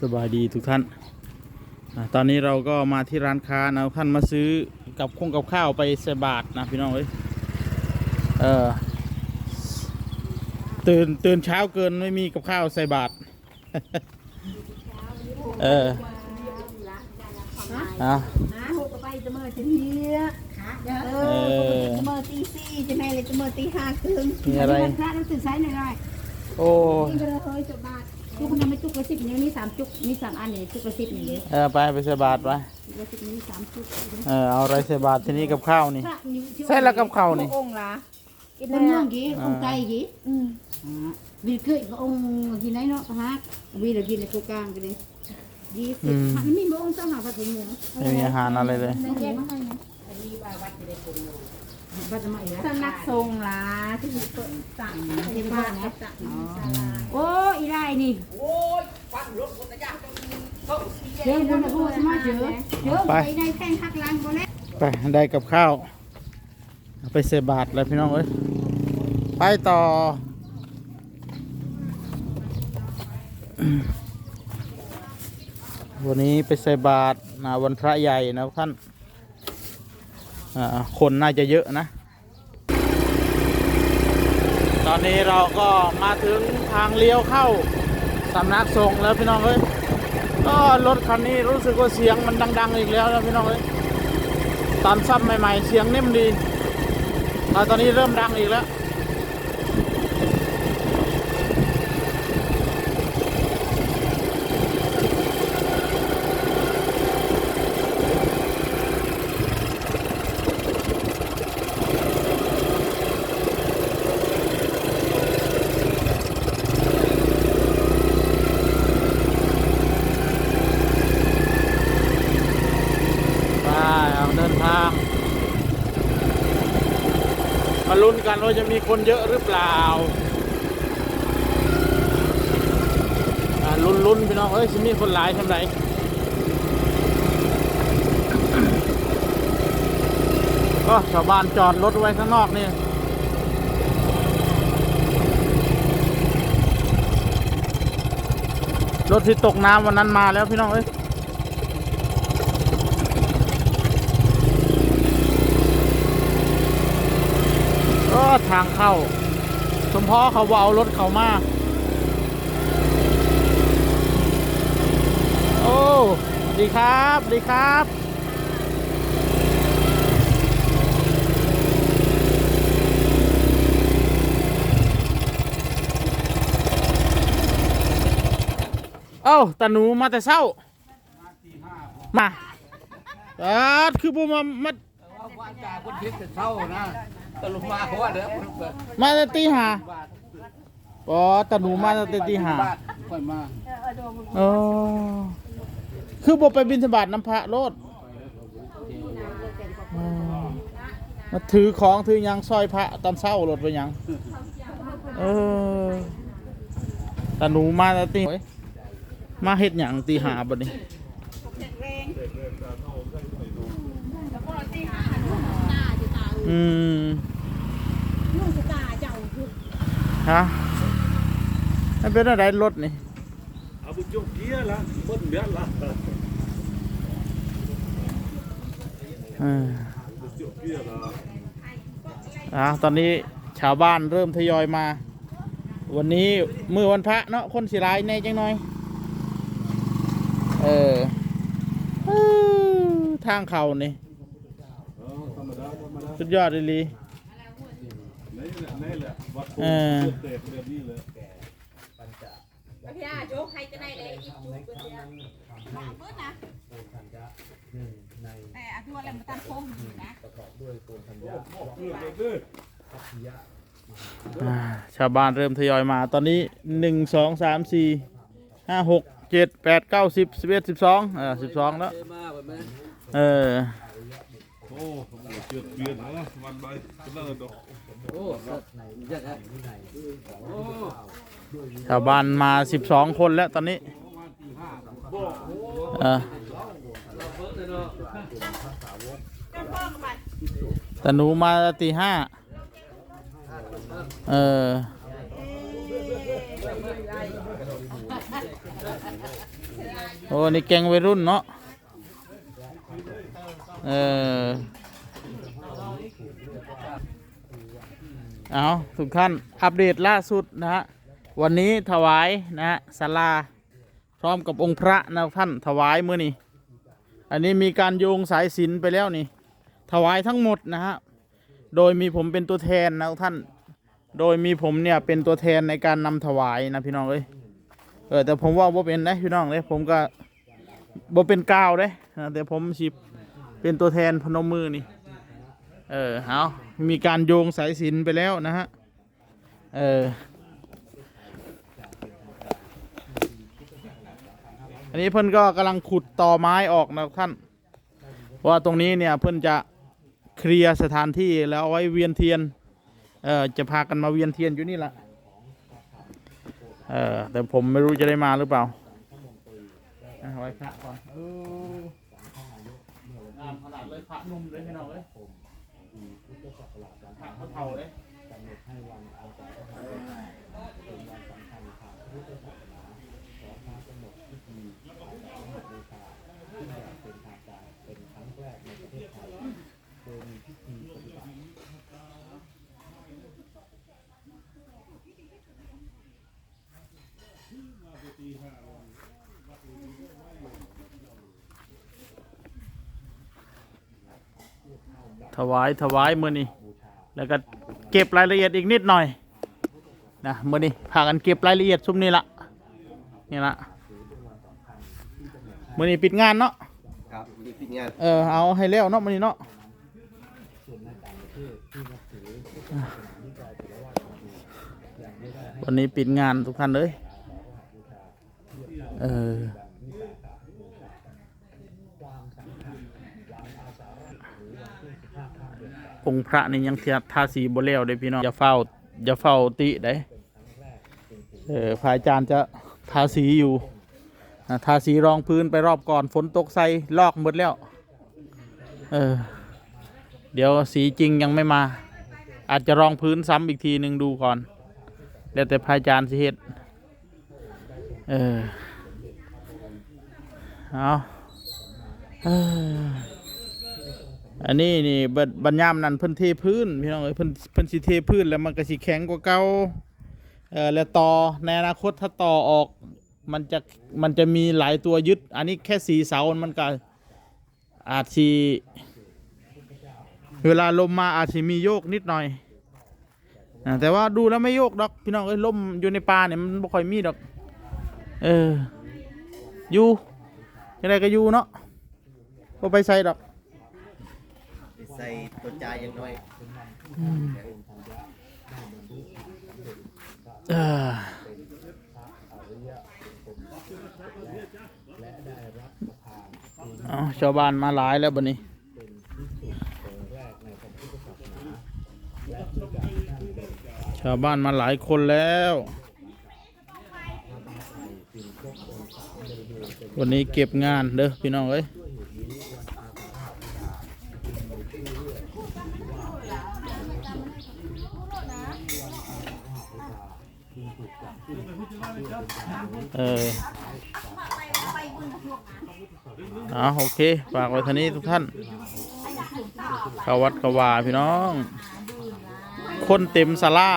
สบายดีทุกท่านอ่าตอนนี้เราก็มาที่ร้านค้านะท่านมาซื้อกับคงกับข้าวไปใส่บาทนะพี่น้องเอ้ยเออตื่นตื่นเช้าเกินไม่มีกับข้าวใส่บาทเอออะหาหกก็ไปจะเมื่อจะเที่ยเออจะเมื่อตีสี่จะแม่เลยจะเมื่อตีห้าครึ่งมีอะไรพระเราตื่นสายหน่อยหน่อยโอ้นี่ก็เลยเฮ้ย จบบาทจุกมันไม่จุกละสิบนี่มีสามจุกมีสามอันนี่จุกละสิบนี่เลยเออไปไปใส่บาทไปจุกละสิบมีสามจุกเออเอาอะไรใส่บาททีนี้กับข้าวนี่พระนี่ ใส่แล้วกับข้าวนี่องค์ละกินเมืองกี่องค์ไก่กี่อืมวีเคยก็องค์ที่ไหนเนาะฮะวีละกินในกูกลางกันเลยยี่สิบมันมีบ่องค์เจ้าหาพระถึงเหนือไม่มีอาหารอะไรเลยนั่นแย กมาให้นะบัตรมาอีกแล้วสนักทรงล่ะที่เปิดสั่งที่บ้านนะโอ้อีไรนี่โอ้ยฟันรถคนละอย่างเดี๋ยวคุณพูดมาเจอเดี๋ยวไปในแท่งทักลังก็แล้วไปได้กับข้าวเอาไปใส่บาทแล้วพี่น้องเอ้ยไปต่อวันนี้ไปใส่บาตรนะวันพระใหญ่นะท่านอ่า คนน่าจะเยอะนะ ตอนนี้เราก็มาถึงทางเลี้ยวเข้าสำนักสงฆ์แล้วพี่น้องเอ้ยก็รถคันนี้รู้สึกว่าเสียงมันดัง ๆ อีกแล้วนะพี่น้องเอ้ยตอนซ่อมใหม่ ๆ เสียงนิ่มดีแต่ตอนนี้เริ่มดังอีกแล้ว ไปเอาเดินทาง มานว่าจะมีคนเยอะหรือเปล่าอ่าลุ้นลุ้นพี่น้องเอ้ยจะมีคนหลายทำไรก็ชาวบ้านจอดรถไว้ข้างนอกนี่รถที่ตกน้ำวันนั้นมาแล้วพี่น้องเอ้ย็ทางเข้า สมพอเขาว่าเอารถเขามากโอ้ดีครับดีครับเอ้าตาหนูมาแต่เช้า มาอ่าคือบุมามา ว่าจากคนพิษจะเท่านะ ตะลุมาเพราะว่าเด้อมันเปิดมาแต่ตีหาบาทอ๋อตาหนูมาแต่ตีหาบาทค่อยมาเออคือบ่ไปบินสบาทน้ำพระโลดอ๋อมาถือของถือหยังซอยพระตอนเช้ารถไปหยัง เออตาหนูมาแต่ตีโอ้ยมาเฮ็ดหยังตีหาบัดนี้ อืมลูกตาเจ้าคือฮะมันเป็นอะไรรถนี่ À, một chút kia là mất biết là อ่า một chút kia là อ่าตอนนี้ชาวบ้านเริ่มทยอยมา วันนี้มือวันพระเนาะคนสิร้ายแน่จังหน่อย เอออื้อทางเขานี่ สุดยอดเลยลี lấy lại lấy lại bắt Ờ. chút đẹp đẹp đi เลยพี่อาโจ๊กใครจะได้เลยอีกจุกเพื่อนเพื่อนนะแต่อาทัวอะไรมาตั้งโค้งนะอ่าชาวบ้านเริ่มทยอยมาตอนนี้หนึ่งสองสามสี่ห้าหกเจ็ดแปดเก้าสิบสิบเอ็ดสิบสองเออสิบสองแล้วเจมาแบบนั้นเออ ô một chút kia nữa văn bay cái lơ đó โอ้สัตว์ยักโอ้ชาวบ้านมาสิบสองคนแล้วตอนนี้เออเราเบิกเลยเนาะแต่หนูมาตีห้าเออโอ้นี่แกงวัยรุ่นเนาะ เออ เอาทุกท่านอัปเดตล่าสุดนะฮะ วันนี้ถวายนะฮะศาลา พร้อมกับองค์พระนะท่านถวายมื้อนี้ อันนี้มีการโยงสายสิญจนไปแล้วนี่ ถวายทั้งหมดนะฮะ โดยมีผมเป็นตัวแทนนะท่าน โดยมีผมเนี่ยเป็นตัวแทนในการนำถวายนะพี่น้องเอ้ย เออแต่ผมว่าบ่เป็นนะพี่น้องเลยผมก็บ่เป็นก้าวเลยนะแต่ผมสิ เป็นตัวแทนพนมมือนี่ เออเอามีการโยงสายสินไปแล้วนะฮะ เออ อันนี้เพิ่อนก็กำลังขุดต่อไม้ออกนะท่าน เพราะว่าตรงนี้เนี่ยเพิ่อนจะเคลียร์สถานที่แล้วเอาไว้เวียนเทียน เออจะพากันมาเวียนเทียนอยู่นี่แหละ เออแต่ผมไม่รู้จะได้มาหรือเปล่าไว้พระก่อนอามขนาดเลยพระนุ่มเลยพี่น้องเลยผมพุทธศักราชผักเขาเผาเลยกำหนดให้วันอาสาฬย์เป็นวันสำคัญทางพุทธศาสนาขอพระกำหนดพิธีกาสาฬหฤกษ์บูชาที่จะเป็นทางการเป็นครั้งแรกในประเทศไทยโดยมีพิธีปฏิบัติที่มาปีห้า ถวายถวายมือนี้แล้วก็เก็บรายละเอียดอีกนิดหน่อยนะมือนี้พากันเก็บรายละเอียดซุมนี้ละนี่ละมือนี้ปิดงานเนาะครับมีปิดงานเออเอาให้เร็วเนาะมือนี้เนาะวันนี้ปิดงานทุกท่านเลยเออ องค์พระนี่ยังเทียทาสีบเล้วเด้พี่น้องอย่าเฝ้าอย่าเฝ้าติได้เออพระอาจารย์จะทาสีอยู่นะทาสีรองพื้นไปรอบก่อนฝนตกใส่ลอกหมดแล้ว เออ เดี๋ยวสีจริงยังไม่มา อาจจะรองพื้นซ้ำอีกทีหนึ่งดูก่อน แล้วแต่พระอาจารย์สิเฮ็ดเออ เอาเออ อันนี้นี่บัดบัญยามนั่นเพิ่นเทพื้นพี่น้องเอ้ยเพิ่นเพิ่นสิเทพื้นแล้วมันก็สิแข็งกว่าเก่าเออแล้วต่อในอนาคตถ้าต่อออกมันจะมันจะมีหลายตัวยึด อันนี้แค่สีเสามันก็อาจสิเวลาลมมาอาจสิมีโยกนิดหน่อยแต่ว่าดูแล้วไม่โยกดอกพี่น้องเอ้ยลมอยู่ในป่าเนี่ยมันบ่ค่อยมีดอกเอออยู่ยังไงก็อยู่เนาะก็ไปใส่ดอก ใส่ตัวจ่ายอย่างน้อยเออเอาชาวบ้านมาหลายแล้วบัดนี้ชาวบ้านมาหลายคนแล้ว วันนี้เก็บงานเด้อพี่น้องเอ้ย เออเอาโอเคฝากไว้ท่านี้ทุกท่านเข้าวัดเข้าวาพี่น้อง คนเต็มศาลา